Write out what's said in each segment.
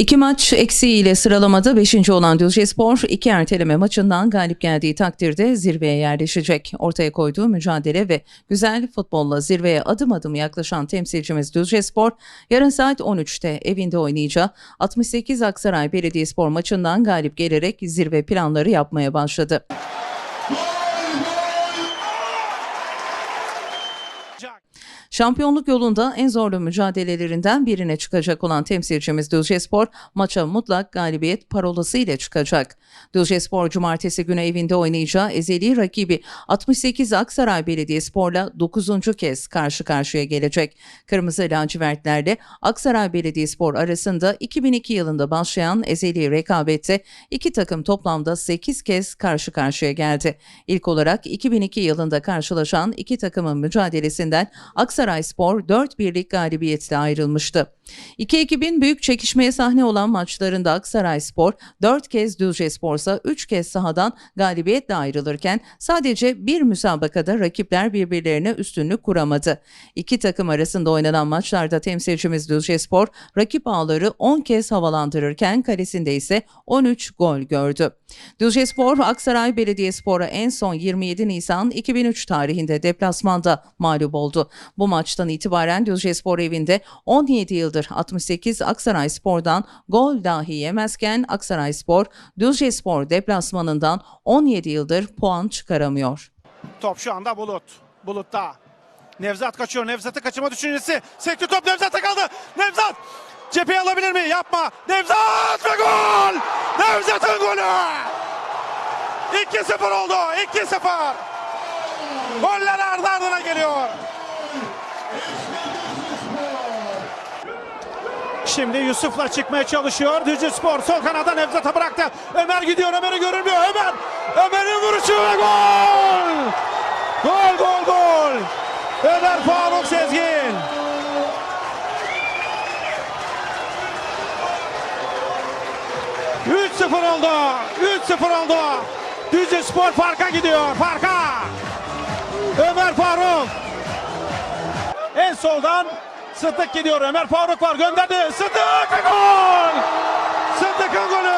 İki maç eksiğiyle sıralamada 5. olan Düzcespor iki erteleme maçından galip geldiği takdirde zirveye yerleşecek. Ortaya koyduğu mücadele ve güzel futbolla zirveye adım adım yaklaşan temsilcimiz Düzcespor yarın saat 13'te evinde oynayacağı 68 Aksaray Belediyespor maçından galip gelerek zirve planları yapmaya başladı. Şampiyonluk yolunda en zorlu mücadelelerinden birine çıkacak olan temsilcimiz Düzcespor maça mutlak galibiyet parolası ile çıkacak. Düzcespor cumartesi günü evinde oynayacağı ezeli rakibi 68 Aksaray Belediyespor'la 9. kez karşı karşıya gelecek. Kırmızı lacivertlerle Aksaray Belediyespor arasında 2002 yılında başlayan ezeli rekabette iki takım toplamda 8 kez karşı karşıya geldi. İlk olarak 2002 yılında karşılaşan iki takımın mücadelesinden Aksaray Spor 4 birlik galibiyetle ayrılmıştı. İki ekibin büyük çekişmeye sahne olan maçlarında Aksaray Spor 4 kez Düzcespor ise 3 kez sahadan galibiyetle ayrılırken sadece bir müsabakada rakipler birbirlerine üstünlük kuramadı. İki takım arasında oynanan maçlarda temsilcimiz Düzcespor rakip ağları 10 kez havalandırırken kalesinde ise 13 gol gördü. Düzcespor Aksaray Belediyespor'a en son 27 Nisan 2003 tarihinde deplasmanda mağlup oldu. Bu maçtan itibaren Düzcespor evinde 17 yıldır 68 Aksaray Spor'dan gol dahi yemezken Aksaray Spor Düzcespor deplasmanından 17 yıldır puan çıkaramıyor. Top şu anda Bulut. Bulut'ta. Nevzat kaçıyor. Nevzat'ı kaçırma düşüncesi. Sekti top Nevzat'a kaldı. Nevzat! Cepheye alabilir mi? Yapma. Nevzat ve gol! Nevzat'ın golü! 2-0 oldu. 2-0. Goller ardı ardına geliyor. Şimdi Yusuf'la çıkmaya çalışıyor. Düzce Spor sol kanada Nevzat'a bıraktı. Ömer gidiyor. Ömer'i görünmüyor. Ömer! Ömer'in vuruşu ve gol! Gol gol gol! Ömer Faruk Sezgin. Üç 0 oldu. 3-0 oldu. Düzce Spor farka gidiyor. Farka. Ömer Faruk. En soldan Sıddık gidiyor. Ömer Faruk var. Gönderdi. Sıddık gol! Sıddık'ın golü.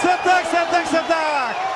Sıddık, Sıddık, Sıddık.